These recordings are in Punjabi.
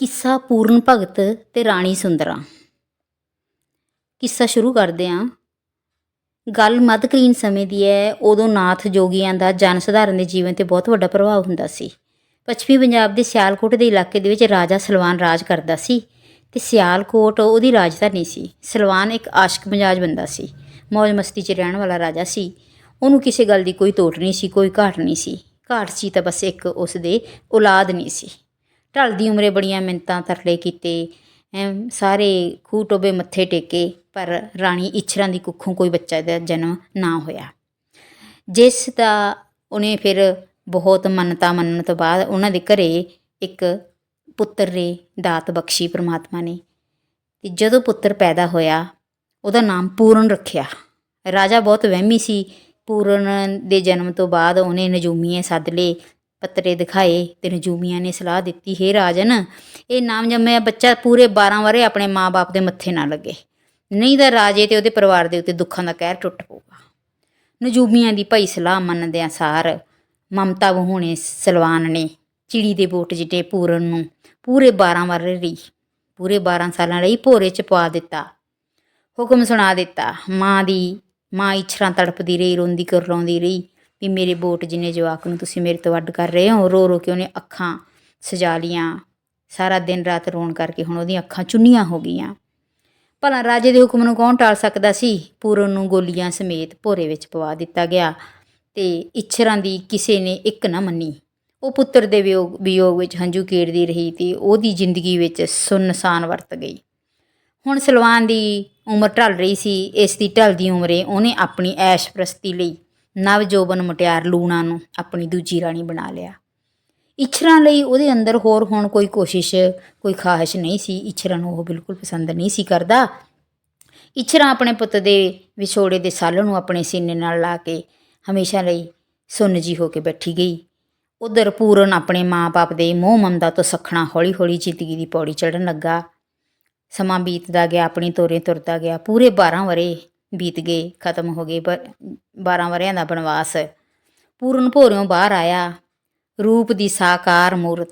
ਕਿੱਸਾ ਪੂਰਨ ਭਗਤ ਤੇ ਰਾਣੀ ਸੁੰਦਰਾ। ਕਿੱਸਾ ਸ਼ੁਰੂ ਕਰਦੇ ਹਾਂ ਗੱਲ ਮੱਧਕਾਲੀਨ ਸਮੇਂ ਦੀ ਹੈ ਉਦੋਂ ਨਾਥ ਜੋਗੀਆਂ ਦਾ ਜਨ ਸਧਾਰਨ ਦੇ ਜੀਵਨ ਤੇ ਬਹੁਤ ਵੱਡਾ ਪ੍ਰਭਾਵ ਹੁੰਦਾ ਸੀ। ਪੱਛਮੀ ਪੰਜਾਬ ਦੇ ਸਿਆਲਕੋਟ ਦੇ ਇਲਾਕੇ ਦੇ ਵਿੱਚ ਰਾਜਾ ਸਲਵਾਨ ਰਾਜ ਕਰਦਾ ਸੀ ਤੇ ਸਿਆਲਕੋਟ ਉਹਦੀ ਰਾਜਧਾਨੀ ਸੀ। ਸਲਵਾਨ ਇੱਕ ਆਸ਼ਕ ਮਜਾਜ ਬੰਦਾ ਸੀ। ਮौज ਮਸਤੀ 'ਚ ਰਹਿਣ ਵਾਲਾ ਰਾਜਾ ਸੀ। ਉਹਨੂੰ ਕਿਸੇ ਗੱਲ ਦੀ ਕੋਈ ਤੋਟ ਨਹੀਂ ਸੀ, ਕੋਈ ਘਾਟ ਨਹੀਂ ਸੀ। ਘਾਟ ਸੀ ਤਾਂ ਬਸ ਇੱਕ, ਉਸ ਦੇ ਔਲਾਦ ਨਹੀਂ ਸੀ। ਢਲਦੀ ਉਮਰੇ ਬੜੀਆਂ ਮਿੰਤਾਂ ਤਰਲੇ ਕੀਤੇ, ਐਂ ਸਾਰੇ ਖੂਹ ਟੋਬੇ ਮੱਥੇ ਟੇਕੇ, ਪਰ ਰਾਣੀ ਇਛਰਾਂ ਦੀ ਕੁੱਖੋਂ ਕੋਈ ਬੱਚਾ ਦਾ ਜਨਮ ਨਾ ਹੋਇਆ। ਜਿਸ ਦਾ ਉਹਨੇ ਫਿਰ ਬਹੁਤ ਮੰਨਤਾ ਮੰਨਣ ਤੋਂ ਬਾਅਦ ਉਹਨਾਂ ਦੇ ਘਰੇ ਇੱਕ ਪੁੱਤਰ ਨੇ ਦਾਤ ਬਖਸ਼ੀ ਪ੍ਰਮਾਤਮਾ ਨੇ। ਤੇ ਜਦੋਂ ਪੁੱਤਰ ਪੈਦਾ ਹੋਇਆ, ਉਹਦਾ ਨਾਮ ਪੂਰਨ ਰੱਖਿਆ। ਰਾਜਾ ਬਹੁਤ ਵਹਿਮੀ ਸੀ। ਪੂਰਨ ਦੇ ਜਨਮ ਤੋਂ ਬਾਅਦ ਉਹਨੇ ਨਜੂਮੀਏ ਸੱਦ ਲਏ। ਪੱਤਰੇ ਦਿਖਾਏ ਤੇ ਨਜੂਮੀਆਂ ਨੇ ਸਲਾਹ ਦਿੱਤੀ, ਹੈ ਰਾਜਨ। ਇਹ ਨਾਮ ਜੰਮਿਆ ਬੱਚਾ ਪੂਰੇ 12 ਵਰੇ ਆਪਣੇ ਮਾਪੇ ਦੇ ਮੱਥੇ ਨਾ ਲੱਗੇ। ਨਹੀਂ ਤਾਂ ਰਾਜੇ ਤੇ ਉਹਦੇ ਪਰਿਵਾਰ ਦੇ ਉੱਤੇ ਦੁੱਖਾਂ ਦਾ ਕਹਿਰ ਟੁੱਟ ਪਊਗਾ। ਨਜੂਮੀਆਂ ਦੀ ਭਾਈ ਸਲਾਹ ਮੰਨਦਿਆਂ ਸਾਰ ਮਮਤਾ ਵਹੂਣੇ ਸਲਵਾਨ ਨੇ ਚਿੜੀ ਦੇ ਬੋਟ ਜਿੱਟੇ ਪੂਰਨ ਨੂੰ ਪੂਰੇ 12 ਵਰੇ ਰਹੀ ਪੂਰੇ 12 ਸਾਲਾਂ ਲਈ ਭੋਰੇ ਚ ਪਾ ਦਿੱਤਾ, ਹੁਕਮ ਸੁਣਾ ਦਿੱਤਾ। ਮਾਂ ਦੀ ਮਾਂ ਇਛਰਾਂ ਤੜਪਦੀ ਰਹੀ, ਰੋਂਦੀ ਕਰਲਾਉਂਦੀ ਰਹੀ। ਵੀ ਮੇਰੇ ਬੋਟ ਜਿੰਨੇ ਜਵਾਕ ਨੂੰ ਤੁਸੀਂ ਮੇਰੇ ਤੋਂ ਅੱਡ ਕਰ ਰਹੇ ਹੋ, ਰੋ ਰੋ ਕੇ ਉਹਨੇ ਅੱਖਾਂ ਸਜਾ ਲੀਆਂ। ਸਾਰਾ ਦਿਨ ਰਾਤ ਰੋਣ ਕਰਕੇ ਹੁਣ ਉਹਦੀਆਂ ਅੱਖਾਂ ਚੁੰਨੀਆਂ ਹੋ ਗਈਆਂ। ਭਲਾ ਰਾਜੇ ਦੇ ਹੁਕਮ ਨੂੰ ਕੌਣ ਟਾਲ ਸਕਦਾ ਸੀ? ਪੂਰਨ ਨੂੰ ਗੋਲੀਆਂ ਸਮੇਤ ਭੋਰੇ ਵਿੱਚ ਪਵਾ ਦਿੱਤਾ ਗਿਆ ਤੇ ਇਛਰਾਂ ਦੀ ਕਿਸੇ ਨੇ ਇੱਕ ਨਾ ਮੰਨੀ। ਉਹ ਪੁੱਤਰ ਦੇ ਵਿਯੋਗ ਵਿਯੋਗ ਵਿੱਚ ਹੰਝੂ ਕੇੜਦੀ ਰਹੀ ਤੇ ਉਹਦੀ ਜ਼ਿੰਦਗੀ ਵਿੱਚ ਸੁੰਨਸਾਨ ਵਰਤ ਗਈ। ਹੁਣ ਸਲਵਾਨ ਦੀ ਉਮਰ ਢਲ ਰਹੀ ਸੀ, ਇਸ ਦੀ ਢਲਦੀ ਉਮਰੇ ਉਹਨੇ ਆਪਣੀ ਐਸ਼ ਪ੍ਰਸਤੀ ਲਈ ਨਵਜੋਬਨ ਮੁਟਿਆਰ ਲੂਣਾ ਨੂੰ ਆਪਣੀ ਦੂਜੀ ਰਾਣੀ ਬਣਾ ਲਿਆ। ਇਛਰਾਂ ਲਈ ਉਹਦੇ ਅੰਦਰ ਹੋਰ ਹੁਣ ਕੋਈ ਕੋਸ਼ਿਸ਼, ਕੋਈ ਖਾਹਿਸ਼ ਨਹੀਂ ਸੀ। ਇਛਰਾਂ ਨੂੰ ਉਹ ਬਿਲਕੁਲ ਪਸੰਦ ਨਹੀਂ ਸੀ ਕਰਦਾ। ਇਛਰਾਂ ਆਪਣੇ ਪੁੱਤ ਦੇ ਵਿਛੋੜੇ ਦੇ ਸਾਲ ਨੂੰ ਆਪਣੇ ਸੀਨੇ ਨਾਲ ਲਾ ਕੇ ਹਮੇਸ਼ਾ ਲਈ ਸੁੰਨ ਜੀ ਹੋ ਕੇ ਬੈਠੀ ਗਈ। ਉਧਰ ਪੂਰਨ ਆਪਣੇ ਮਾਂ-ਬਾਪ ਦੇ ਮੋਹ ਮਮਤਾ ਤੋਂ ਸਖਣਾ ਹੌਲੀ-ਹੌਲੀ ਜ਼ਿੰਦਗੀ ਦੀ ਪੌੜੀ ਚੜਨ ਲੱਗਾ। ਸਮਾਂ ਬੀਤਦਾ ਗਿਆ, ਆਪਣੀ ਤੋਰੇ ਤੁਰਦਾ ਗਿਆ। ਪੂਰੇ 12 ਵਰੇ ਬੀਤ ਗਏ, ਖਤਮ ਹੋ ਗਏ 12 ਵਰਿਆਂ ਦਾ ਬਨਵਾਸ। ਪੂਰਨ ਭੋਰਿਓਂ ਬਾਹਰ ਆਇਆ, ਰੂਪ ਦੀ ਸਾਕਾਰ ਮੂਰਤ।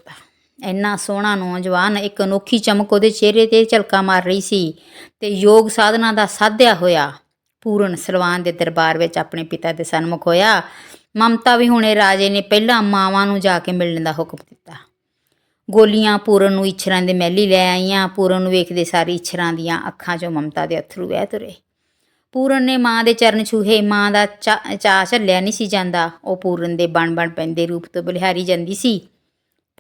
ਇੰਨਾ ਸੋਹਣਾ ਨੌਜਵਾਨ ਇੱਕ ਅਨੋਖੀ ਚਮਕ ਉਹਦੇ ਚਿਹਰੇ ਤੇ ਝਲਕਾ ਮਾਰ ਰਹੀ ਸੀ ਤੇ ਯੋਗ ਸਾਧਨਾ ਦਾ ਸਾਧਿਆ ਹੋਇਆ। ਪੂਰਨ ਸਲਵਾਨ ਦੇ ਦਰਬਾਰ ਵਿੱਚ ਆਪਣੇ ਪਿਤਾ ਦੇ ਸਨਮੁਖ ਹੋਇਆ। ਮਮਤਾ ਵੀ ਹੁਣੇ ਰਾਜੇ ਨੇ ਪਹਿਲਾਂ ਮਾਵਾਂ ਨੂੰ ਜਾ ਕੇ ਮਿਲਣ ਦਾ ਹੁਕਮ ਦਿੱਤਾ। ਗੋਲੀਆਂ ਪੂਰਨ ਨੂੰ ਇਛਰਾਂ ਦੇ ਮਹਿਲੀ ਲੈ ਆਈਆਂ, ਪੂਰਨ ਨੂੰ ਵੇਖਦੇ ਸਾਰੀ ਇਛਰਾਂ ਦੀਆਂ ਅੱਖਾਂ 'ਚੋਂ ਮਮਤਾ ਦੇ ਅਥਰੂ ਵਹਿ ਤੁਰੇ। ਪੂਰਨ ਨੇ ਮਾਂ ਦੇ ਚਰਨ ਛੂਹੇ, ਮਾਂ ਦਾ ਚਾਅ ਝੱਲਿਆ ਨਹੀਂ ਸੀ ਜਾਂਦਾ। ਉਹ ਪੂਰਨ ਦੇ ਬਣ ਬਣ ਪੈਂਦੇ ਰੂਪ ਤੋਂ ਬਲਿਹਾਰੀ ਜਾਂਦੀ ਸੀ।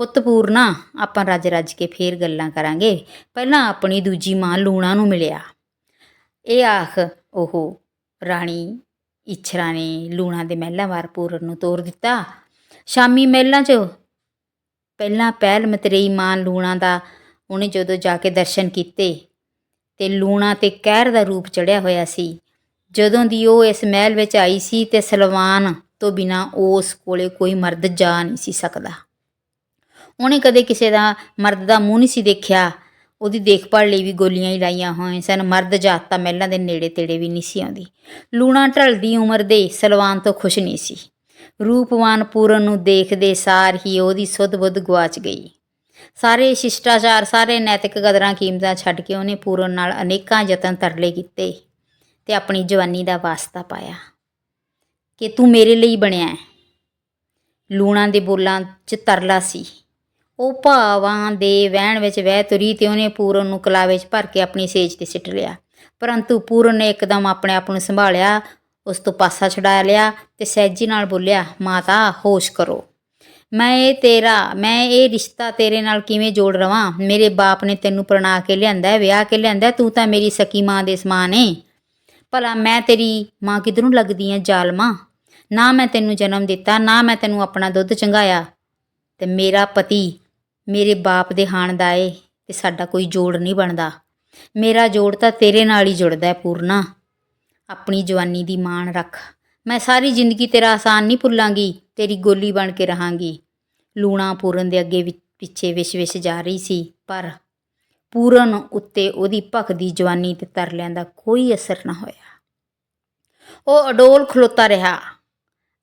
ਪੁੱਤ ਪੂਰਨਾ, ਆਪਾਂ ਰੱਜ ਰੱਜ ਕੇ ਫੇਰ ਗੱਲਾਂ ਕਰਾਂਗੇ। ਪਹਿਲਾਂ ਆਪਣੀ ਦੂਜੀ ਮਾਂ ਲੂਣਾ ਨੂੰ ਮਿਲਿਆ। ਇਹ ਆਖ ਉਹ ਰਾਣੀ ਇਛਰਾ ਨੇ ਲੂਣਾ ਦੇ ਮਹਿਲਾਂ ਵਾਰ ਪੂਰਨ ਨੂੰ ਤੋਰ ਦਿੱਤਾ। ਸ਼ਾਮੀ ਮਹਿਲਾਂ 'ਚ ਪਹਿਲਾਂ ਪਹਿਲ ਮਤਰੇਈ ਮਾਂ ਲੂਣਾ ਦਾ ਉਹਨੇ ਜਦੋਂ ਜਾ ਕੇ ਦਰਸ਼ਨ ਕੀਤੇ, ਤੇ ਲੂਣਾ ਤੇ ਕਹਿਰ ਦਾ ਰੂਪ ਚੜਿਆ ਹੋਇਆ ਸੀ। ਜਦੋਂ ਦੀ ਉਹ ਇਸ ਮਹਿਲ ਵਿੱਚ ਆਈ ਸੀ ਤੇ ਸਲਵਾਨ ਤੋਂ ਬਿਨਾ ਉਸ ਕੋਲੇ ਕੋਈ ਮਰਦ ਜਾ ਨਹੀਂ ਸੀ ਸਕਦਾ। ਉਹਨੇ ਕਦੇ ਕਿਸੇ ਦਾ ਮਰਦ ਦਾ ਮੂੰਹ ਨਹੀਂ ਸੀ ਦੇਖਿਆ। ਉਹਦੀ ਦੇਖਭਾਲ ਲਈ ਵੀ ਗੋਲੀਆਂ ਹੀ ਲਾਈਆਂ ਹੋਈਆਂ ਸਨ। ਮਰਦ ਜਾਤ ਤਾਂ ਮਹਿਲਾਂ ਦੇ ਨੇੜੇ ਤੇੜੇ ਵੀ ਨਹੀਂ ਸੀ ਆਉਂਦੀ। ਲੂਣਾ ਢਲਦੀ ਉਮਰ ਦੇ ਸਲਵਾਨ ਤੋਂ ਖੁਸ਼ ਨਹੀਂ ਸੀ। ਰੂਪਵਾਨ ਪੂਰਨ ਨੂੰ ਦੇਖਦੇ ਸਾਰ ਹੀ ਉਹਦੀ ਸੁੱਧ ਬੁੱਧ ਗਵਾਚ ਗਈ। ਸਾਰੇ ਸ਼ਿਸ਼ਟਾਚਾਰ, ਸਾਰੇ ਨੈਤਿਕ ਕਦਰਾਂ ਕੀਮਤਾਂ ਛੱਡ ਕੇ ਉਹਨੇ ਪੂਰਨ ਨਾਲ ਅਨੇਕਾਂ ਯਤਨ ਤਰਲੇ ਕੀਤੇ। ਤੇ ਆਪਣੀ ਜਵਾਨੀ ਦਾ ਵਾਸਤਾ ਪਾਇਆ ਕਿ ਤੂੰ ਮੇਰੇ ਲਈ ਬਣਿਆ ਹੈ। ਲੂਣਾ ਦੇ ਬੋਲਾਂ 'ਚ ਤਰਲਾ ਸੀ। ਉਹ ਭਾਵਾਂ ਦੇ ਵਹਿਣ ਵਿੱਚ ਵਹਿ ਤੁਰੀ ਤੇ ਉਹਨੇ ਪੂਰਨ ਨੂੰ ਕਲਾਵੇ 'ਚ ਭਰ ਕੇ ਆਪਣੀ ਸੇਜ ਤੇ ਸਿੱਟ ਲਿਆ। ਪਰੰਤੂ ਪੂਰਨ ਨੇ ਇੱਕਦਮ ਆਪਣੇ ਆਪ ਨੂੰ ਸੰਭਾਲਿਆ, ਉਸ ਤੋਂ ਪਾਸਾ ਛਡਾ ਲਿਆ ਤੇ ਸਹਿਜੀ ਨਾਲ ਬੋਲਿਆ, ਮਾਤਾ, ਹੋਸ਼ ਕਰੋ। ਮੈਂ ਇਹ ਤੇਰਾ, ਮੈਂ ਇਹ ਰਿਸ਼ਤਾ ਤੇਰੇ ਨਾਲ ਕਿਵੇਂ ਜੋੜ ਰਵਾਂ? ਮੇਰੇ ਬਾਪ ਨੇ ਤੈਨੂੰ ਪ੍ਰਣਾ ਕੇ ਲਿਆਂਦਾ ਵਿਆਹ ਕੇ ਲਿਆਂਦਾ ਤੂੰ ਤਾਂ ਮੇਰੀ ਸਕੀ ਮਾਂ ਦੇ ਸਮਾਨ ਏ। ਭਲਾ ਮੈਂ ਤੇਰੀ ਮਾਂ ਕਿਧਰੋਂ ਲੱਗਦੀ ਆ ਜ਼ਾਲਮਾ? ਨਾ ਮੈਂ ਤੈਨੂੰ ਜਨਮ ਦਿੱਤਾ, ਨਾ ਮੈਂ ਤੈਨੂੰ ਆਪਣਾ ਦੁੱਧ ਚੰਗਾਇਆ। ਤੇ ਮੇਰਾ ਪਤੀ ਮੇਰੇ ਬਾਪ ਦੇ ਹਾਣ ਦਾ ਏ ਤੇ ਸਾਡਾ ਕੋਈ ਜੋੜ ਨਹੀਂ ਬਣਦਾ। ਮੇਰਾ ਜੋੜ ਤਾਂ ਤੇਰੇ ਨਾਲ ਹੀ ਜੁੜਦਾ ਹੈ ਪੂਰਨਾ। ਆਪਣੀ ਜਵਾਨੀ ਦੀ ਮਾਣ ਰੱਖ। ਮੈਂ ਸਾਰੀ ਜ਼ਿੰਦਗੀ ਤੇਰਾ ਆਸਾਨ ਨਹੀਂ ਭੁੱਲਾਂਗੀ, ਤੇਰੀ ਗੋਲੀ ਬਣ ਕੇ ਰਹਾਂਗੀ। ਲੂਣਾ ਪੂਰਨ ਦੇ ਅੱਗੇ ਪਿੱਛੇ ਵਿਸ਼ ਵਿਸ਼ ਜਾ ਰਹੀ ਸੀ, ਪਰ ਪੂਰਨ ਉੱਤੇ ਉਹਦੀ ਭਖਦੀ ਜਵਾਨੀ ਤੇ ਤਰਲਿਆਂ ਦਾ ਕੋਈ ਅਸਰ ਨਾ ਹੋਇਆ। ਉਹ ਅਡੋਲ ਖਲੋਤਾ ਰਿਹਾ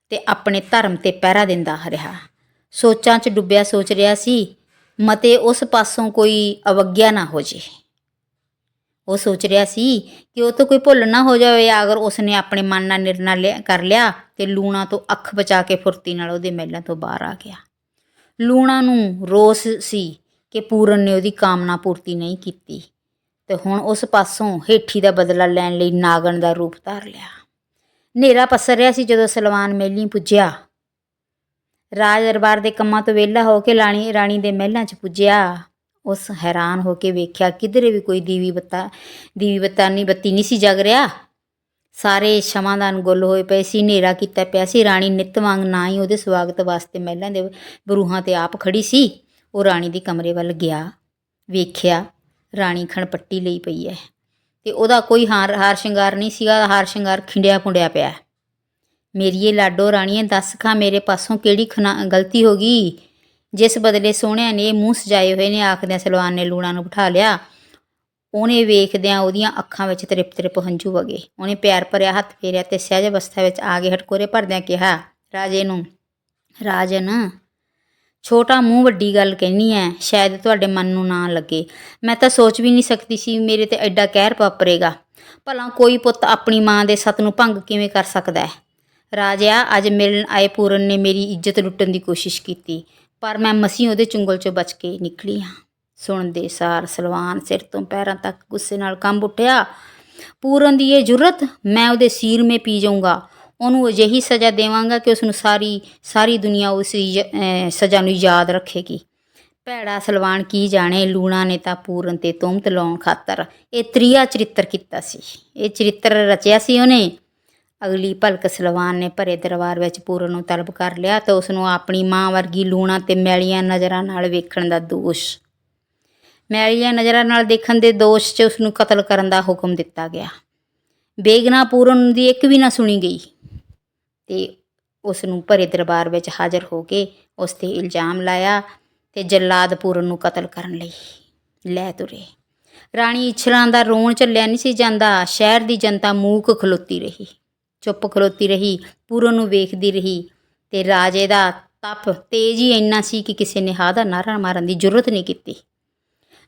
ਤੇ ਆਪਣੇ ਧਰਮ ਤੇ ਪਹਿਰਾ ਦਿੰਦਾ ਰਿਹਾ। ਸੋਚਾਂ 'ਚ ਡੁੱਬਿਆ ਸੋਚ ਰਿਹਾ ਸੀ, ਮਤੇ ਉਸ ਪਾਸੋਂ ਕੋਈ ਅਵਗਿਆ ਨਾ ਹੋ ਜੇ। ਉਹ ਸੋਚ ਰਿਹਾ ਸੀ ਕਿ ਉਹ ਤੋਂ ਕੋਈ ਭੁੱਲ ਨਾ ਹੋ ਜਾਵੇ, ਅਗਰ ਉਸਨੇ ਆਪਣੇ ਮਨ ਨਾਲ ਨਿਰਣਾ ਲਿਆ, ਕਰ ਲਿਆ ਤੇ ਲੂਣਾ ਤੋਂ ਅੱਖ ਬਚਾ ਕੇ ਫੁਰਤੀ ਨਾਲ ਉਹਦੇ ਮਹਿਲਾਂ ਤੋਂ ਬਾਹਰ ਆ ਗਿਆ। ਲੂਣਾ ਨੂੰ ਰੋਸ ਸੀ ਕਿ ਪੂਰਨ ਨੇ ਉਹਦੀ ਕਾਮਨਾ ਪੂਰਤੀ ਨਹੀਂ ਕੀਤੀ ਤੇ ਹੁਣ ਉਸ ਪਾਸੋਂ ਹੇਠੀ ਦਾ ਬਦਲਾ ਲੈਣ ਲਈ ਨਾਗਣ ਦਾ ਰੂਪ ਧਾਰ ਲਿਆ। ਹਨੇਰਾ ਪਸਰ ਰਿਹਾ ਸੀ ਜਦੋਂ ਸਲਵਾਨ ਮਹਿਲੀਂ ਪੁੱਜਿਆ। ਰਾਜ ਦਰਬਾਰ ਦੇ ਕੰਮਾਂ ਤੋਂ ਵਿਹਲਾ ਹੋ ਕੇ ਰਾਣੀ ਰਾਣੀ ਦੇ ਮਹਿਲਾਂ 'ਚ ਪੁੱਜਿਆ। ਉਸ ਹੈਰਾਨ ਹੋ ਕੇ ਵੇਖਿਆ, ਕਿਧਰੇ ਵੀ ਕੋਈ ਦੀਵੀ ਬੱਤਾ, ਦੀਵੀ ਬੱਤਾਨੀ ਬੱਤੀ ਨਹੀਂ ਸੀ ਜਗ ਰਿਹਾ। ਸਾਰੇ ਸ਼ਮਾਦਾਨ ਗੁੱਲ ਹੋਏ ਪਏ ਸੀ, ਹਨੇਰਾ ਕੀਤਾ ਪਿਆ ਸੀ। ਰਾਣੀ ਨਿੱਤ ਵਾਂਗ ਨਾ ਹੀ ਉਹਦੇ ਸਵਾਗਤ ਵਾਸਤੇ ਮਹਿਲਾਂ ਦੇ ਬਰੂਹਾਂ ਤੇ ਆਪ ਖੜੀ ਸੀ। ਉਹ ਰਾਣੀ ਦੇ ਕਮਰੇ ਵੱਲ ਗਿਆ। ਵੇਖਿਆ, ਰਾਣੀ ਖਣਪੱਟੀ ਲਈ ਪਈ ਹੈ। ਤੇ ਉਹਦਾ ਕੋਈ ਹਾਰ ਹਾਰ ਸ਼ਿੰਗਾਰ ਨਹੀਂ ਸੀਗਾ, ਹਾਰ ਸ਼ਿੰਗਾਰ ਖਿੰਡਿਆ ਪੁੰਡਿਆ ਪਿਆ। ਮੇਰੀਏ ਲਾਡੋ ਰਾਣੀਏ, ਦੱਸ ਖਾਂ ਮੇਰੇ ਪਾਸੋਂ ਕਿਹੜੀ ਖਨਾ, ਗਲਤੀ ਹੋ ਗਈ? ਜਿਸ ਬਦਲੇ ਸੋਹਣਿਆਂ ਨੇ ਮੂੰਹ ਸਜਾਏ ਹੋਏ ਨੇ, ਆਖਦਿਆਂ ਸਲਵਾਨ ਨੇ ਲੂਣਾ ਨੂੰ ਬਿਠਾ ਲਿਆ। ਉਹਨੇ ਵੇਖਦਿਆਂ ਉਹਦੀਆਂ ਅੱਖਾਂ ਵਿੱਚ ਤ੍ਰਿਪ ਤ੍ਰਿਪ ਹੰਝੂ ਵਗੇ। ਉਹਨੇ ਪਿਆਰ ਭਰਿਆ, ਹੱਥ ਫੇਰਿਆ ਤੇ ਸਹਿਜ ਅਵਸਥਾ ਵਿੱਚ ਆ ਕੇ ਹਟਕੋਰੇ ਭਰਦਿਆਂ ਕਿਹਾ, ਰਾਜੇ ਨੂੰ, ਰਾਜਨ ਛੋਟਾ ਮੂੰਹ ਵੱਡੀ ਗੱਲ ਕਹਿਨੀ ਐ, ਸ਼ਾਇਦ ਤੁਹਾਡੇ ਮਨ ਨੂੰ ਨਾ ਲੱਗੇ। ਮੈਂ ਤਾਂ ਸੋਚ ਵੀ ਨਹੀਂ ਸਕਦੀ ਸੀ ਮੇਰੇ ਤੇ ਐਡਾ ਕਹਿਰ ਵਾਪਰੇਗਾ। ਭਲਾ ਕੋਈ ਪੁੱਤ ਆਪਣੀ ਮਾਂ ਦੇ ਸਤ ਨੂੰ ਭੰਗ ਕਿਵੇਂ ਕਰ ਸਕਦਾ ਹੈ ਰਾਜਾ ਅੱਜ ਮਿਲਣ ਆਏ ਪੂਰਨ ਨੇ ਮੇਰੀ ਇੱਜ਼ਤ ਲੁੱਟਣ ਦੀ ਕੋਸ਼ਿਸ਼ ਕੀਤੀ, ਪਰ ਮੈਂ ਮਸੀਂ ਉਹਦੇ ਚੁੰਗਲ ਚੋਂ ਬਚ ਕੇ ਨਿਕਲੀ ਹਾਂ। ਸੁਣਦੇ ਸਾਰ ਸਲਵਾਨ ਸਿਰ ਤੋਂ ਪੈਰਾਂ ਤੱਕ ਗੁੱਸੇ ਨਾਲ ਕੰਬ ਉੱਠਿਆ, ਪੂਰਨ ਦੀ ਇਹ ਜੁਰਤ, ਮੈਂ ਉਹਦੇ ਸੀਰ ਮੇ ਪੀ ਜਾਊਂਗਾ। ਉਹਨੂੰ ਅਜਿਹੀ ਸਜ਼ਾ ਦੇਵਾਂਗਾ ਕਿ ਉਸ ਨੂੰ ਸਾਰੀ ਸਾਰੀ ਦੁਨੀਆ ਉਸ ਯ- ਸਜ਼ਾ ਨੂੰ ਯਾਦ ਰੱਖੇਗੀ। ਭੈੜਾ ਸਲਵਾਨ ਕੀ ਜਾਣੇ, ਲੂਣਾ ਨੇ ਤਾਂ ਪੂਰਨ ਤੇ ਤੁਮਤ ਲਾਉਣ ਖਾਤਰ ਇਹ ਤ੍ਰਿਆ ਚਰਿੱਤਰ ਕੀਤਾ ਸੀ। ਇਹ ਚਰਿੱਤਰ ਰਚਿਆ ਸੀ ਉਹਨੇ। ਅਗਲੀ ਭਲਕ ਸਲਵਾਨ ਨੇ ਭਰੇ ਦਰਬਾਰ ਵਿੱਚ ਪੂਰਨ ਨੂੰ ਤਲਬ ਕਰ ਲਿਆ ਤੇ ਉਸ ਨੂੰ ਆਪਣੀ ਮਾਂ ਵਰਗੀ ਲੂਣਾ ਤੇ ਮੈਲੀਆਂ ਨਜ਼ਰਾਂ ਨਾਲ ਵੇਖਣ ਦਾ ਦੋਸ਼। ਮੈਲੀਆਂ ਨਜ਼ਰਾਂ ਨਾਲ ਦੇਖਣ ਦੇ ਦੋਸ਼ 'ਚ ਉਸ ਨੂੰ ਕਤਲ ਕਰਨ ਦਾ ਹੁਕਮ ਦਿੱਤਾ ਗਿਆ। ਬੇਗਨਾ ਪੂਰਨ ਦੀ ਇੱਕ ਵੀ ਨਾ ਸੁਣੀ ਗਈ। ਤੇ ਉਸ ਨੂੰ ਭਰੇ ਦਰਬਾਰ ਵਿੱਚ ਹਾਜ਼ਰ ਹੋ ਕੇ ਉਸ ਤੇ ਇਲਜ਼ਾਮ ਲਾਇਆ ਅਤੇ ਜੱਲਾਦ ਪੂਰਨ ਨੂੰ ਕਤਲ ਕਰਨ ਲਈ ਲੈ ਤੁਰੇ। ਰਾਣੀ ਇੱਛਰਾਂ ਦਾ ਰੋਣ ਝੱਲਿਆ ਨਹੀਂ ਸੀ ਜਾਂਦਾ। ਸ਼ਹਿਰ ਦੀ ਜਨਤਾ ਮੂਕ ਖਲੋਤੀ ਰਹੀ। ਚੁੱਪ ਖਲੋਤੀ ਰਹੀ, ਪੂਰਨ ਨੂੰ ਵੇਖਦੀ ਰਹੀ ਤੇ ਰਾਜੇ ਦਾ ਤਪ ਤੇਜ਼ ਹੀ ਇੰਨਾ ਸੀ ਕਿ ਕਿਸੇ ਨੇ ਹਾ ਦਾ ਨਾਰਾ ਮਾਰਨ ਦੀ ਜ਼ਰੂਰਤ ਨਹੀਂ ਕੀਤੀ।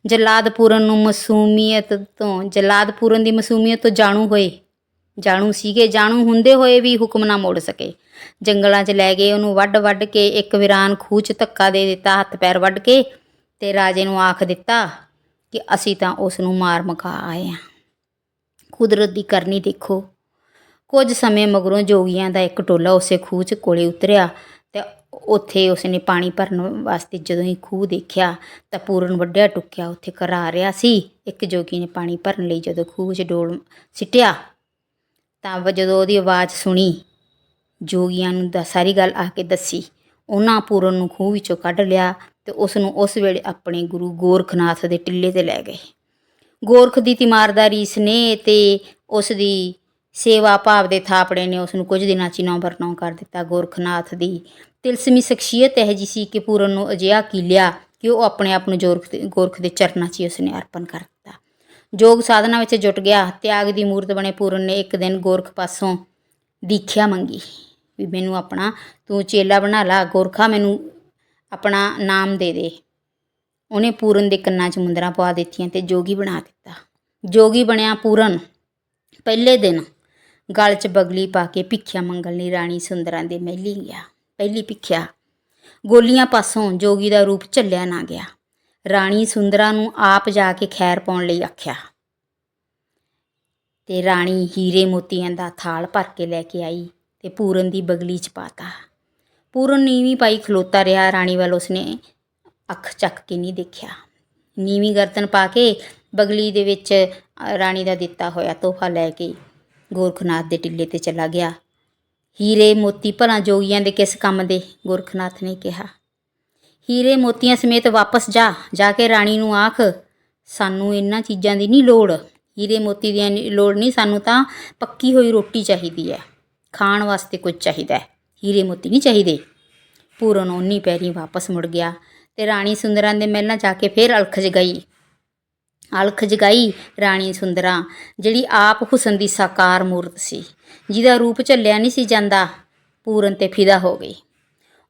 ਜਲਾਦ ਪੂਰਨ ਨੂੰ ਮਾਸੂਮੀਅਤ ਤੋਂ ਜਲਾਦ ਪੂਰਨ ਦੀ ਮਾਸੂਮੀਅਤ ਤੋਂ ਜਾਣੂ ਹੋਏ ਜਾਣੂ ਸੀਗੇ, ਜਾਣੂ ਹੁੰਦੇ ਹੋਏ ਵੀ ਹੁਕਮ ਨਾ ਮੋੜ ਸਕੇ। ਜੰਗਲਾਂ 'ਚ ਲੈ ਗਏ ਉਹਨੂੰ ਵੱਢ ਵੱਢ ਕੇ ਇੱਕ ਵਿਰਾਨ ਖੂਹ 'ਚ ਧੱਕਾ ਦੇ ਦਿੱਤਾ, ਹੱਥ ਪੈਰ ਵੱਢ ਕੇ ਤੇ ਰਾਜੇ ਨੂੰ ਆਖ ਦਿੱਤਾ ਕਿ ਅਸੀਂ ਤਾਂ ਉਸ ਨੂੰ ਮਾਰ ਮਕਾ ਆਏ ਹਾਂ ਕੁਦਰਤ ਦੀ ਕਰਨੀ ਦੇਖੋ। ਕੁਝ ਸਮੇਂ ਮਗਰੋਂ ਜੋਗੀਆਂ ਦਾ ਇੱਕ ਟੋਲਾ ਉਸੇ ਖੂਹ 'ਚ ਕੋਲੇ ਉਤਰਿਆ ਤੇ ਉੱਥੇ ਉਸਨੇ ਪਾਣੀ ਭਰਨ ਵਾਸਤੇ ਜਦੋਂ ਹੀ ਖੂਹ ਦੇਖਿਆ ਤਾਂ ਪੂਰਨ ਵੱਡਿਆ ਟੁੱਕਿਆ ਉੱਥੇ ਕਰਾ ਰਿਹਾ ਸੀ। ਇੱਕ ਜੋਗੀ ਨੇ ਪਾਣੀ ਭਰਨ ਲਈ ਜਦੋਂ ਖੂਹ 'ਚ ਡੋਲ ਸਿੱਟਿਆ ਤਾਂ ਜਦੋਂ ਉਹਦੀ ਆਵਾਜ਼ ਸੁਣੀ, ਜੋਗੀਆਂ ਨੂੰ ਦਾ ਸਾਰੀ ਗੱਲ ਆ ਕੇ ਦੱਸੀ, ਉਹਨਾਂ ਪੂਰਨ ਨੂੰ ਖੂਹ ਵਿੱਚੋਂ ਕੱਢ ਲਿਆ ਤੇ ਉਸ ਨੂੰ ਉਸ ਵੇਲੇ ਆਪਣੇ ਗੁਰੂ ਗੋਰਖਨਾਥ ਦੇ ਟਿੱਲੇ ਤੇ ਲੈ ਗਏ। ਗੋਰਖ ਦੀ ਤਿਮਾਰਦਾਰੀ ਇਸਨੇ ਤੇ ਉਸ ਦੀ ਸੇਵਾ ਭਾਵ ਦੇ ਥਾਪੜੇ ਨੇ ਉਸ ਨੂੰ ਕੁਝ ਦਿਨਾਂ 'ਚ ਹੀ ਨੌ ਬਰਨੌ ਕਰ ਦਿੱਤਾ। ਗੋਰਖਨਾਥ ਦੀ ਤਿਲਸਮੀ ਸ਼ਖਸੀਅਤ ਇਹ ਜੀ ਸੀ ਕਿ ਪੂਰਨ ਨੂੰ ਅਜਿਹਾ ਕੀਲਿਆ ਕਿ ਉਹ ਆਪਣੇ ਆਪ ਨੂੰ ਜੋਰਖ ਗੋਰਖ ਦੇ ਚਰਨਾਂ 'ਚ ਹੀ ਉਸਨੇ ਅਰਪਣ ਕਰ ਜੋਗ ਸਾਧਨਾ ਵਿੱਚ ਜੁਟ ਗਿਆ। ਤਿਆਗ ਦੀ ਮੂਰਤ ਬਣੇ ਪੂਰਨ ਨੇ ਇੱਕ ਦਿਨ ਗੋਰਖ ਪਾਸੋਂ ਦੀਖਿਆ ਮੰਗੀ ਵੀ ਮੈਨੂੰ ਆਪਣਾ, ਤੂੰ ਚੇਲਾ ਬਣਾ ਲਾ, ਗੋਰਖਾ ਮੈਨੂੰ ਆਪਣਾ ਨਾਮ ਦੇ ਦੇ। ਉਹਨੇ ਪੂਰਨ ਦੇ ਕੰਨਾਂ 'ਚ ਮੁੰਦਰਾਂ ਪਵਾ ਦਿੱਤੀਆਂ ਤੇ ਜੋਗੀ ਬਣਾ ਦਿੱਤਾ। ਜੋਗੀ ਬਣਿਆ ਪੂਰਨ। ਪਹਿਲੇ ਦਿਨ ਗਲ 'ਚ ਬਗਲੀ ਪਾ ਕੇ ਭਿੱਖਿਆ ਮੰਗਣ ਲਈ ਰਾਣੀ ਸੁੰਦਰਾਂ ਦੇ ਮਹਿਲੀ ਗਿਆ। ਪਹਿਲੀ ਭਿੱਖਿਆ ਗੋਲੀਆਂ ਪਾਸੋਂ ਜੋਗੀ ਦਾ ਰੂਪ ਝੱਲਿਆ ਨਾ ਗਿਆ। ਰਾਣੀ ਸੁੰਦਰਾਂ ਨੂੰ ਆਪ ਜਾ ਕੇ ਖੈਰ ਪਾਉਣ ਲਈ ਆਖਿਆ। ਤੇ ਰਾਣੀ ਹੀਰੇ ਮੋਤੀਆਂ ਦਾ ਥਾਲ ਭਰ ਕੇ ਲੈ ਕੇ ਆਈ ਤੇ ਪੂਰਨ ਦੀ ਬਗਲੀ 'ਚ ਪਾਤਾ। ਪੂਰਨ ਨੀਵੀਂ ਪਾਈ ਖਲੋਤਾ ਰਿਹਾ, ਰਾਣੀ ਵੱਲ ਉਸਨੇ ਅੱਖ ਚੱਕ ਕੇ ਨਹੀਂ ਦੇਖਿਆ। ਨੀਵੀਂ ਗਰਤਨ ਪਾ ਕੇ ਬਗਲੀ ਦੇ ਵਿੱਚ ਰਾਣੀ ਦਾ ਦਿੱਤਾ ਹੋਇਆ ਤੋਹਫਾ ਲੈ ਕੇ ਗੋਰਖਨਾਥ ਦੇ ਟਿੱਲੇ ਤੇ ਚਲਾ ਗਿਆ। ਹੀਰੇ ਮੋਤੀ ਭਲਾ ਜੋਗੀਆਂ ਦੇ ਕਿਸ ਕੰਮ ਦੇ? ਗੋਰਖਨਾਥ ਨੇ ਕਿਹਾ। ਹੀਰੇ ਮੋਤੀਆਂ ਸਮੇਤ ਵਾਪਸ ਜਾ ਜਾ ਕੇ ਰਾਣੀ ਨੂੰ ਆਖ, ਸਾਨੂੰ ਇਹਨਾਂ ਚੀਜ਼ਾਂ ਦੀ ਨਹੀਂ ਲੋੜ। ਹੀਰੇ ਮੋਤੀ ਦੀਆਂ ਲੋੜ ਨਹੀਂ ਸਾਨੂੰ ਤਾਂ ਪੱਕੀ ਹੋਈ ਰੋਟੀ ਚਾਹੀਦੀ ਹੈ ਖਾਣ ਵਾਸਤੇ ਕੁਝ ਚਾਹੀਦਾ ਹੈ ਹੀਰੇ ਮੋਤੀ ਨਹੀਂ ਚਾਹੀਦੇ। ਪੂਰਨ ਓਨੀ ਪੈਰੀ ਵਾਪਸ ਮੁੜ ਗਿਆ ਤੇ ਰਾਣੀ ਸੁੰਦਰਾਂ ਦੇ ਮਹਿਲਾਂ ਜਾ ਕੇ ਫੇਰ ਅਲਖ ਜਗਾਈ। ਅਲਖ ਜਗਾਈ ਰਾਣੀ ਸੁੰਦਰਾਂ, ਜਿਹੜੀ ਆਪ ਹੁਸਨ ਦੀ ਸਾਕਾਰ ਮੂਰਤ ਸੀ, ਜਿਹਦਾ ਰੂਪ ਝੱਲਿਆ ਨਹੀਂ ਸੀ ਜਾਂਦਾ। ਪੂਰਨ ਤੇ ਫਿਦਾ ਹੋ ਗਈ।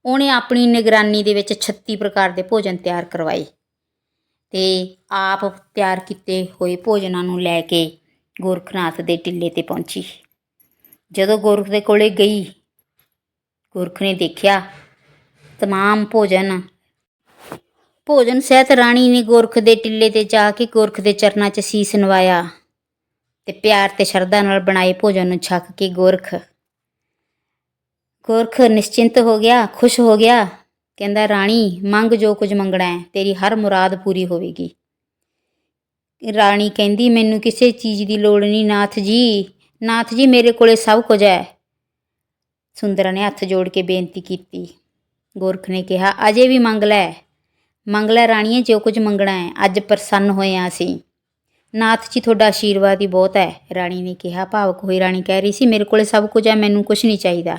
ਉਹਨੇ ਆਪਣੀ ਨਿਗਰਾਨੀ ਦੇ ਵਿੱਚ 36 ਪ੍ਰਕਾਰ ਦੇ ਭੋਜਨ ਤਿਆਰ ਕਰਵਾਏ। ਤੇ ਆਪ ਤਿਆਰ ਕੀਤੇ ਹੋਏ ਭੋਜਨਾਂ ਨੂੰ ਲੈ ਕੇ ਗੋਰਖਨਾਥ ਦੇ ਟਿੱਲੇ ਤੇ ਪਹੁੰਚੀ। ਜਦੋਂ ਗੋਰਖ ਦੇ ਕੋਲੇ ਗਈ, ਗੋਰਖ ਨੇ ਦੇਖਿਆ, ਤਮਾਮ ਭੋਜਨ ਭੋਜਨ ਸਹਿਤ ਰਾਣੀ ਨੇ ਗੋਰਖ ਦੇ ਟਿੱਲੇ ਤੇ ਜਾ ਕੇ ਗੋਰਖ ਦੇ ਚਰਨਾਂ 'ਚ ਸੀਸ ਨਵਾਇਆ ਤੇ ਪਿਆਰ ਤੇ ਸ਼ਰਧਾ ਨਾਲ ਬਣਾਏ ਭੋਜਨ ਨੂੰ ਛਕ ਕੇ ਗੋਰਖ ਗੋਰਖ ਨਿਸ਼ਚਿੰਤ ਹੋ ਗਿਆ, ਖੁਸ਼ ਹੋ ਗਿਆ। ਕਹਿੰਦਾ, ਰਾਣੀ, ਮੰਗ ਜੋ ਕੁਝ ਮੰਗਣਾ ਹੈ, ਤੇਰੀ ਹਰ ਮੁਰਾਦ ਪੂਰੀ ਹੋਵੇਗੀ। ਰਾਣੀ ਕਹਿੰਦੀ, ਮੈਨੂੰ ਕਿਸੇ ਚੀਜ਼ ਦੀ ਲੋੜ ਨਹੀਂ, ਨਾਥ ਜੀ। ਨਾਥ ਜੀ, ਮੇਰੇ ਕੋਲੇ ਸਭ ਕੁਝ ਹੈ। ਸੁੰਦਰਾ ਨੇ ਹੱਥ ਜੋੜ ਕੇ ਬੇਨਤੀ ਕੀਤੀ। ਗੋਰਖ ਨੇ ਕਿਹਾ, ਅਜੇ ਵੀ ਮੰਗ ਲੈ। ਮੰਗ ਲੈ, ਰਾਣੀਏ, ਜੋ ਕੁਝ ਮੰਗਣਾ ਹੈ, ਅੱਜ ਪ੍ਰਸੰਨ ਹੋਏ ਹਾਂ ਅਸੀਂ। ਨਾਥ ਜੀ, ਤੁਹਾਡਾ ਆਸ਼ੀਰਵਾਦ ਹੀ ਬਹੁਤ ਹੈ। ਰਾਣੀ ਨੇ ਕਿਹਾ, ਭਾਵਕ ਹੋਈ ਰਾਣੀ ਕਹਿ ਰਹੀ ਸੀ, ਮੇਰੇ ਕੋਲੇ ਸਭ ਕੁਝ ਹੈ, ਮੈਨੂੰ ਕੁਝ ਨਹੀਂ ਚਾਹੀਦਾ।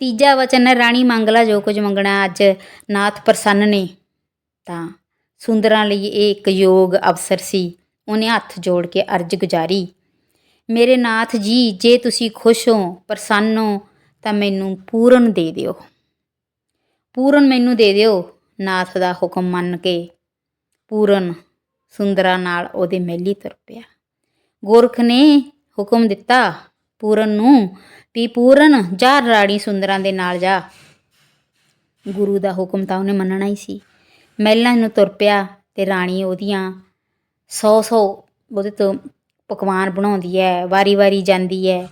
ਤੀਜਾ ਵਚਨ ਹੈ, ਰਾਣੀ ਮੰਗ ਲੈ ਜੋ ਕੁਝ ਮੰਗਣਾ ਅੱਜ ਨਾਥ ਪ੍ਰਸੰਨ ਨੇ। ਤਾਂ ਸੁੰਦਰਾਂ ਲਈ ਇਹ ਇੱਕ ਯੋਗ ਅਵਸਰ ਸੀ। ਉਹਨੇ ਹੱਥ ਜੋੜ ਕੇ ਅਰਜ਼ ਗੁਜ਼ਾਰੀ, ਮੇਰੇ ਨਾਥ ਜੀ, ਜੇ ਤੁਸੀਂ ਖੁਸ਼ ਹੋ, ਪ੍ਰਸੰਨ ਹੋ, ਤਾਂ ਮੈਨੂੰ ਪੂਰਨ ਦੇ ਦਿਓ। ਪੂਰਨ ਮੈਨੂੰ ਦੇ ਦਿਓ, ਨਾਥ ਦਾ ਹੁਕਮ ਮੰਨ ਕੇ ਪੂਰਨ ਸੁੰਦਰਾ ਨਾਲ ਉਹਦੇ ਮਹਿਲੀ ਤੁਰ ਪਿਆ। ਗੋਰਖ ਨੇ ਹੁਕਮ ਦਿੱਤਾ ਪੂਰਨ ਨੂੰ, ਵੀ ਪੂਰਨ, ਜਾ ਰਾਣੀ ਸੁੰਦਰਾਂ ਦੇ ਨਾਲ ਜਾ। ਗੁਰੂ ਦਾ ਹੁਕਮ ਤਾਂ ਉਹਨੇ ਮੰਨਣਾ ਹੀ ਸੀ। ਮਹਿਲਾਂ ਨੂੰ ਤੁਰ ਪਿਆ ਤੇ ਰਾਣੀ ਉਹਦੀਆਂ ਸੌ ਸੌ ਉਹਦੇ ਤੋਂ ਪਕਵਾਨ ਬਣਾਉਂਦੀ ਹੈ ਵਾਰੀ-ਵਾਰੀ ਜਾਂਦੀ ਹੈ।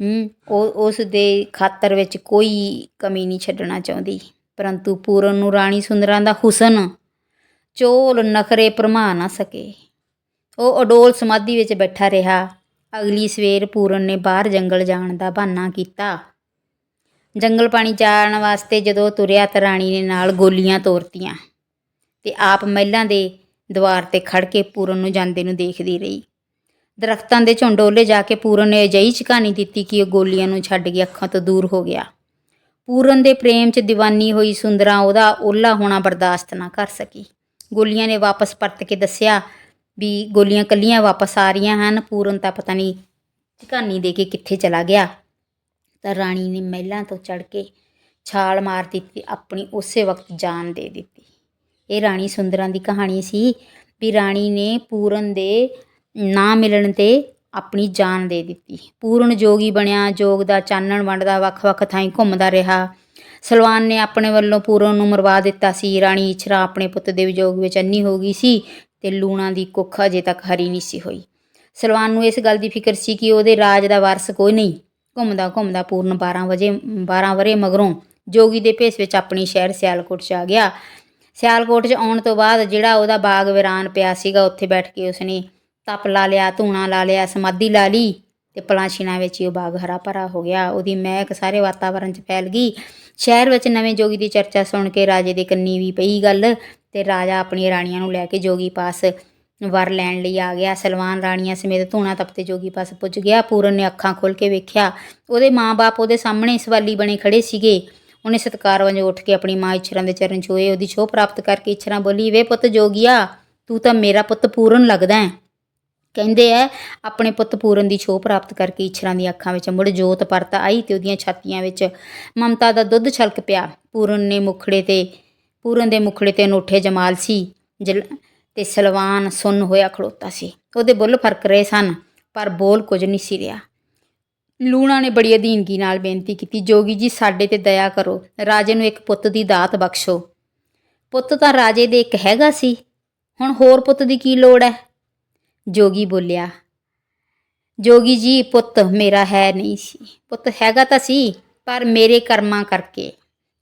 ਹੂੰ, ਉਹ, ਉਸ ਦੇ ਖਾਤਰ ਵਿੱਚ ਕੋਈ ਕਮੀ ਨਹੀਂ ਛੱਡਣਾ ਚਾਹੁੰਦੀ। ਪਰੰਤੂ ਪੂਰਨ ਨੂੰ ਰਾਣੀ ਸੁੰਦਰਾਂ ਦਾ ਹੁਸਨ, ਚੋਲ ਨਖਰੇ ਭਰਮਾ ਨਾ ਸਕੇ। ਉਹ ਅਡੋਲ ਸਮਾਧੀ ਵਿੱਚ ਬੈਠਾ ਰਿਹਾ। ਅਗਲੀ ਸਵੇਰ ਪੂਰਨ ਨੇ ਬਾਹਰ ਜੰਗਲ ਜਾਣ ਦਾ ਬਹਾਨਾ ਕੀਤਾ। ਜੰਗਲ ਪਾਣੀ ਜਾਣ ਵਾਸਤੇ ਜਦੋਂ ਤੁਰਿਆ ਤਾਂ ਰਾਣੀ ਨੇ ਨਾਲ ਗੋਲੀਆਂ ਤੋਰਤੀਆਂ ਤੇ ਆਪ ਮਹਿਲਾਂ ਦੇ ਦੁਆਰ ਤੇ ਖੜ ਕੇ ਪੂਰਨ ਨੂੰ ਜਾਂਦੇ ਨੂੰ ਦੇਖਦੀ ਰਹੀ। ਦਰਖਤਾਂ ਦੇ ਝੁੰਡ ਉਹਲੇ ਜਾ ਕੇ ਪੂਰਨ ਨੇ ਅਜਿਹੀ ਝਕਾਨੀ ਦਿੱਤੀ ਕਿ ਉਹ ਗੋਲੀਆਂ ਨੂੰ ਛੱਡ ਕੇ ਅੱਖਾਂ ਤੋਂ ਦੂਰ ਹੋ ਗਿਆ। ਪੂਰਨ ਦੇ ਪ੍ਰੇਮ 'ਚ ਦੀਵਾਨੀ ਹੋਈ ਸੁੰਦਰਾਂ ਉਹਦਾ ਓਲਾ ਹੋਣਾ ਬਰਦਾਸ਼ਤ ਨਾ ਕਰ ਸਕੀ। ਗੋਲੀਆਂ ਨੇ ਵਾਪਸ ਪਰਤ ਕੇ ਦੱਸਿਆ ਵੀ ਗੋਲੀਆਂ ਕੱਲੀਆਂ ਵਾਪਸ ਆ ਰਹੀਆਂ ਹਨ। ਪੂਰਨ ਤਾਂ ਪਤਾ ਨਹੀਂ ਝਕਾਨੀ ਦੇ ਕੇ ਕਿੱਥੇ ਚਲਾ ਗਿਆ। ਤਾਂ ਰਾਣੀ ਨੇ ਮਹਿਲਾਂ ਤੋਂ ਚੜ ਕੇ ਛਾਲ ਮਾਰ ਦਿੱਤੀ, ਆਪਣੀ ਉਸੇ ਵਕਤ ਜਾਨ ਦੇ ਦਿੱਤੀ। ਇਹ ਰਾਣੀ ਸੁੰਦਰਾਂ ਦੀ ਕਹਾਣੀ ਸੀ ਵੀ ਰਾਣੀ ਨੇ ਪੂਰਨ ਦੇ ਨਾ ਮਿਲਣ ਤੇ ਆਪਣੀ ਜਾਨ ਦੇ ਦਿੱਤੀ। ਪੂਰਨ ਜੋਗੀ ਬਣਿਆ, ਜੋਗ ਦਾ ਚਾਨਣ ਵੰਡਦਾ, ਵੱਖ-ਵੱਖ ਥਾਈਂ ਘੁੰਮਦਾ ਰਿਹਾ। ਸਲਵਾਨ ਨੇ ਆਪਣੇ ਵੱਲੋਂ ਪੂਰਨ ਨੂੰ ਮਰਵਾ ਦਿੱਤਾ ਸੀ। ਰਾਣੀ ਇਛਰਾ ਆਪਣੇ ਪੁੱਤ ਦੇ ਵਿਜੋਗ ਵਿੱਚ ਅੰਨੀ ਹੋ ਗਈ ਸੀ। ਤੇ ਲੂਣਾ ਦੀ ਕੁੱਖ ਅਜੇ ਤੱਕ ਹਰੀ ਨਹੀਂ ਸੀ ਹੋਈ। ਸਲਵਾਨ ਨੂੰ ਇਸ ਗੱਲ ਦੀ ਫਿਕਰ ਸੀ ਕਿ ਉਹਦੇ ਰਾਜ ਦਾ ਵਾਰਸ ਕੋਈ ਨਹੀਂ। ਘੁੰਮਦਾ ਘੁੰਮਦਾ ਪੂਰਨ 12 ਵਜੇ 12 ਵਰੇ ਮਗਰੋਂ ਜੋਗੀ ਦੇ ਭੇਸ ਵਿੱਚ ਆਪਣੀ ਸ਼ਹਿਰ ਸਿਆਲਕੋਟ 'ਚ ਆ ਗਿਆ। ਸਿਆਲਕੋਟ 'ਚ ਆਉਣ ਤੋਂ ਬਾਅਦ ਜਿਹੜਾ ਉਹਦਾ ਬਾਗ ਵਿਰਾਨ ਪਿਆ ਸੀਗਾ, ਉੱਥੇ ਬੈਠ ਕੇ ਉਸਨੇ ਤਪ ਲਾ ਲਿਆ, ਧੂਣਾ ਲਾ ਲਿਆ, ਸਮਾਧੀ ਲਾ ਲਈ। ਤੇ ਪਲਾਸ਼ੀਨਾ ਵਿੱਚ ਹੀ ਉਹ ਬਾਗ ਹਰਾ ਭਰਾ ਹੋ ਗਿਆ। ਉਹਦੀ ਮਹਿਕ ਸਾਰੇ ਵਾਤਾਵਰਣ 'ਚ ਫੈਲ ਗਈ। ਸ਼ਹਿਰ ਵਿੱਚ ਨਵੇਂ ਜੋਗੀ ਦੀ ਚਰਚਾ ਸੁਣ ਕੇ ਰਾਜੇ ਦੇ ਕੰਨੀ ਵੀ ਪਈ ਗੱਲ ਤੇ ਰਾਜਾ ਆਪਣੀ ਰਾਣੀਆਂ ਨੂੰ ਲੈ ਕੇ ਜੋਗੀ ਪਾਸ ਵਰ ਲੈਣ ਲਈ ਆ ਗਿਆ। ਸਲਵਾਨ ਰਾਣੀਆਂ ਸਮੇਤ ਧੂਣਾ ਤਪਤੇ ਜੋਗੀ ਪਾਸ ਪੁੱਜ ਗਿਆ। ਪੂਰਨ ਨੇ ਅੱਖਾਂ ਖੋਲ ਕੇ ਵੇਖਿਆ, ਉਹਦੇ ਮਾਂ-ਬਾਪ ਉਹਦੇ ਸਾਹਮਣੇ ਸਵਾਲੀ ਬਣੇ ਖੜੇ ਸੀਗੇ। ਉਹਨੇ ਸਤਕਾਰ ਵਜੋਂ ਉੱਠ ਕੇ ਆਪਣੀ ਮਾਂ ਇਛਰਾਂ ਦੇ ਚਰਨ ਛੋਏ। ਉਹਦੀ ਛੋਹ ਪ੍ਰਾਪਤ ਕਰਕੇ ਇਛਰਾਂ ਬੋਲੀ, ਵੇ ਪੁੱਤ ਜੋਗੀਆ, ਤੂੰ ਤਾਂ ਮੇਰਾ ਪੁੱਤ ਪੂਰਨ ਲੱਗਦਾ ਹੈ। ਕਹਿੰਦੇ ਐ ਆਪਣੇ ਪੁੱਤ ਪੂਰਨ ਦੀ ਛੋਹ ਪ੍ਰਾਪਤ ਕਰਕੇ ਇਛਰਾਂ ਦੀਆਂ ਅੱਖਾਂ ਵਿੱਚ ਮੁੜ ਜੋਤ ਪਰਤ ਆਈ ਤੇ ਉਹਦੀਆਂ ਛਾਤੀਆਂ ਵਿੱਚ ਮਮਤਾ ਦਾ ਦੁੱਧ ਛਲਕ ਪਿਆ। ਪੂਰਨ ਨੇ ਮੁਖੜੇ ਤੇ, ਪੂਰਨ ਦੇ ਮੁਖੜੇ ਤੇ ਅਨੋਠੇ ਜਮਾਲ ਸੀ, ਜਲ- ਤੇ ਸਲਵਾਨ ਸੁੰਨ ਹੋਇਆ ਖੜੋਤਾ ਸੀ। ਉਹਦੇ ਬੁੱਲ ਫ਼ਰਕ ਰਹੇ ਸਨ, ਪਰ ਬੋਲ ਕੁਝ ਨਹੀਂ ਸੀ ਰਿਹਾ। ਲੂਣਾ ਨੇ ਬੜੀ ਅਧੀਨਗੀ ਨਾਲ ਬੇਨਤੀ ਕੀਤੀ, ਜੋਗੀ ਜੀ, ਸਾਡੇ ਤੇ ਦਇਆ ਕਰੋ, ਰਾਜੇ ਨੂੰ ਇੱਕ ਪੁੱਤ ਦੀ ਦਾਤ ਬਖਸ਼ੋ। ਪੁੱਤ ਤਾਂ ਰਾਜੇ ਦੇ ਇੱਕ ਹੈਗਾ ਸੀ। ਹੁਣ ਹੋਰ ਪੁੱਤ ਦੀ ਕੀ ਲੋੜ ਹੈ? ਜੋਗੀ ਬੋਲਿਆ, ਜੋਗੀ ਜੀ, ਪੁੱਤ ਮੇਰਾ ਹੈ ਨਹੀਂ ਸੀ। ਪੁੱਤ ਹੈਗਾ ਤਾਂ ਸੀ, ਪਰ ਮੇਰੇ ਕਰਮਾਂ ਕਰਕੇ,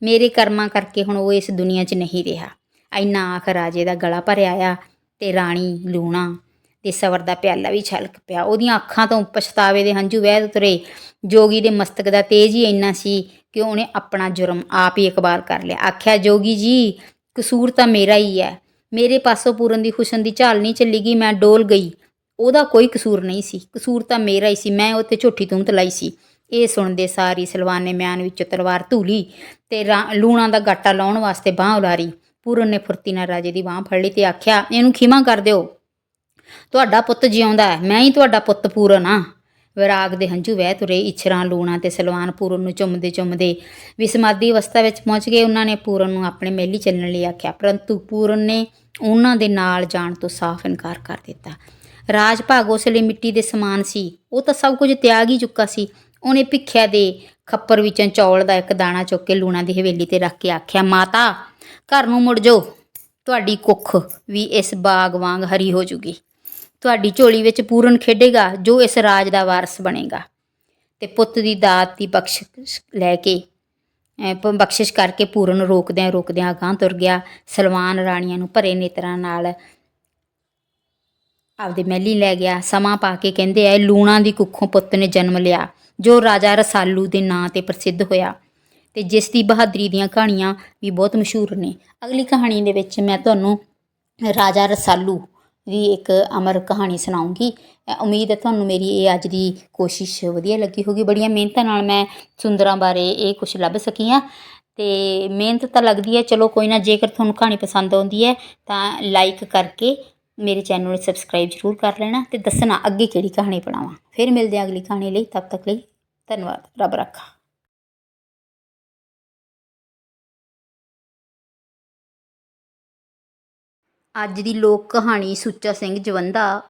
ਮੇਰੇ ਕਰਮਾਂ ਕਰਕੇ ਹੁਣ ਉਹ ਇਸ ਦੁਨੀਆ 'ਚ ਨਹੀਂ ਰਿਹਾ। ਇੰਨਾ ਆਖ ਰਾਜੇ ਦਾ ਗਲਾ ਭਰਿਆ ਆ ਤੇ ਰਾਣੀ ਲੂਣਾ ਤੇ ਸਵਰ ਦਾ ਪਿਆਲਾ ਵੀ ਛਲਕ ਪਿਆ। ਉਹਦੀਆਂ ਅੱਖਾਂ ਤੋਂ ਪਛਤਾਵੇ ਦੇ ਹੰਝੂ ਵਹਿ ਤੁਰੇ ਜੋਗੀ ਦੇ ਮਸਤਕ ਦਾ ਤੇਜ ਹੀ ਇੰਨਾ ਸੀ ਕਿ ਉਹਨੇ ਆਪਣਾ ਜੁਰਮ ਆਪ ਹੀ ਇਕਬਾਲ ਕਰ ਲਿਆ। ਆਖਿਆ, ਜੋਗੀ ਜੀ, ਕਸੂਰ ਤਾਂ ਮੇਰਾ ਹੀ ਹੈ। ਮੇਰੇ ਪਾਸੋਂ ਪੂਰਨ ਦੀ ਖੁਸ਼ਨ ਦੀ ਝਾਲ ਨਹੀਂ ਚੱਲੀ ਗਈ, ਮੈਂ ਡੋਲ ਗਈ। ਉਹਦਾ ਕੋਈ ਕਸੂਰ ਨਹੀਂ ਸੀ। ਕਸੂਰ ਤਾਂ ਮੇਰਾ ਹੀ ਸੀ। ਮੈਂ ਉੱਤੇ ਝੂਠੀ ਤੁਮਤ ਲਾਈ ਸੀ। ਇਹ ਸੁਣਦੇ ਸਾਰੀ ਸਲਵਾਨ ਨੇ ਮਿਆਨ ਵਿੱਚੋਂ ਤਲਵਾਰ ਧੂਲੀ ਤੇ ਰਾ- ਲੂਣਾ ਦਾ ਗਾਟਾ ਲਾਉਣ ਵਾਸਤੇ ਬਾਹ ਉਲਾਰੀ। ਪੂਰਨ ਨੇ ਫੁਰਤੀ ਨਾਲ ਰਾਜੇ ਦੀ ਬਾਹ ਫੜ ਲਈ ਤੇ ਆਖਿਆ, ਇਹਨੂੰ ਖਿਮਾ ਕਰ ਦਿਓ। ਤੁਹਾਡਾ ਪੁੱਤ ਜਿਉਂਦਾ ਹੈ। ਮੈਂ ਹੀ ਤੁਹਾਡਾ ਪੁੱਤ ਪੂਰਨ ਆ ਵਿਰਾਗ ਦੇ ਹੰਝੂ ਵਹਿ ਤੁਰੇ ਇਛਰਾਂ ਲੂਣਾ ਤੇ ਸਲਵਾਨ ਪੂਰਨ ਨੂੰ ਚੁੰਮਦੇ ਚੁੰਮਦੇ। ਵੀ ਸਮਾਧੀ ਅਵਸਥਾ ਵਿੱਚ ਪਹੁੰਚ ਗਏ, ਉਹਨਾਂ ਨੇ ਪੂਰਨ ਨੂੰ ਆਪਣੇ ਮਹਿਲੀ ਚੱਲਣ ਲਈ ਆਖਿਆ। ਪਰੰਤੂ ਪੂਰਨ ਨੇ ਉਹਨਾਂ ਦੇ ਨਾਲ ਜਾਣ ਤੋਂ ਸਾਫ਼ ਇਨਕਾਰ ਕਰ ਦਿੱਤਾ। ਰਾਜ ਭਾਗ ਉਸ ਲਈ ਮਿੱਟੀ ਦੇ ਸਮਾਨ ਸੀ। ਉਹ ਤਾਂ ਸਭ ਕੁਝ ਤਿਆਗ ਹੀ ਚੁੱਕਾ ਸੀ। ਉਹਨੇ ਭਿੱਖਿਆ ਦੇ ਖੱਪਰ ਵਿੱਚੋਂ ਚੌਲ ਦਾ ਇੱਕ ਦਾਣਾ ਚੁੱਕ ਕੇ ਲੂਣਾ ਦੀ ਹਵੇਲੀ ਤੇ ਰੱਖ ਕੇ ਆਖਿਆ, ਮਾਤਾ, ਘਰ ਨੂੰ ਮੁੜ ਜਾਓ। ਤੁਹਾਡੀ ਕੁੱਖ ਵੀ ਇਸ ਬਾਗ ਵਾਂਗ ਹਰੀ ਹੋ ਜੂਗੀ। ਤੁਹਾਡੀ ਝੋਲੀ ਵਿੱਚ ਪੂਰਨ ਖੇਡੇਗਾ, ਜੋ ਇਸ ਰਾਜ ਦਾ ਵਾਰਸ ਬਣੇਗਾ। ਤੇ ਪੁੱਤ ਦੀ ਦਾਤ ਦੀ ਬਖਸ਼ ਲੈ ਕੇ ਬਖਸ਼ਿਸ਼ ਕਰਕੇ ਪੂਰਨ ਰੋਕਦਿਆਂ ਰੋਕਦਿਆਂ ਅਗਾਂਹ ਤੁਰ ਗਿਆ, ਸਲਵਾਨ ਰਾਣੀਆਂ ਨੂੰ ਭਰੇ ਨੇਤਰਾਂ ਨਾਲ। ਆਪਦੇ ਮਹਿਲੀ ਲੈ ਗਿਆ, ਸਮਾਂ ਪਾ ਕੇ ਕਹਿੰਦੇ ਆ ਲੂਣਾ ਦੀ ਕੁੱਖੋਂ ਪੁੱਤ ਨੇ ਜਨਮ ਲਿਆ, ਜੋ ਰਾਜਾ ਰਸਾਲੂ ਦੇ ਨਾਂ ਤੇ ਪ੍ਰਸਿੱਧ ਹੋਇਆ। ਤੇ ਜਿਸ ਦੀ ਬਹਾਦਰੀ ਦੀਆਂ ਕਹਾਣੀਆਂ ਵੀ ਬਹੁਤ ਮਸ਼ਹੂਰ ਨੇ। ਅਗਲੀ ਕਹਾਣੀ ਦੇ ਵਿੱਚ ਮੈਂ ਤੁਹਾਨੂੰ ਰਾਜਾ ਰਸਾਲੂ ਦੀ ਇੱਕ ਅਮਰ ਕਹਾਣੀ ਸੁਣਾਉਂਗੀ। ਉਮੀਦ ਹੈ ਤੁਹਾਨੂੰ ਮੇਰੀ ਇਹ ਅੱਜ ਦੀ ਕੋਸ਼ਿਸ਼ ਵਧੀਆ ਲੱਗੀ ਹੋਗੀ ਬੜੀਆਂ ਮਿਹਨਤਾਂ ਨਾਲ ਮੈਂ ਸੁੰਦਰਾਂ ਬਾਰੇ ਇਹ ਕੁਝ ਲੱਭ ਸਕੀ ਹਾਂ। ਤੇ ਮਿਹਨਤ ਤਾਂ ਲੱਗਦੀ ਹੈ। ਚਲੋ ਕੋਈ ਨਾ, ਜੇਕਰ ਤੁਹਾਨੂੰ ਕਹਾਣੀ ਪਸੰਦ ਆਉਂਦੀ ਹੈ, ਤਾਂ ਲਾਈਕ ਕਰਕੇ ਮੇਰੇ ਚੈਨਲ ਨੂੰ ਸਬਸਕ੍ਰਾਈਬ ਜ਼ਰੂਰ ਕਰ ਲੈਣਾ ਤੇ ਦੱਸਣਾ ਅੱਗੇ ਕਿਹੜੀ ਕਹਾਣੀ ਪੜਾਵਾਂ ਫਿਰ ਮਿਲਦੇ ਹਾਂ ਅਗਲੀ ਕਹਾਣੀ ਲਈ। ਤਬ ਤੱਕ ਲਈ ਧੰਨਵਾਦ। ਰੱਬ ਰੱਖਾ। ਅੱਜ ਦੀ ਲੋਕ ਕਹਾਣੀ ਸੁੱਚਾ ਸਿੰਘ ਜਵੰਦਾ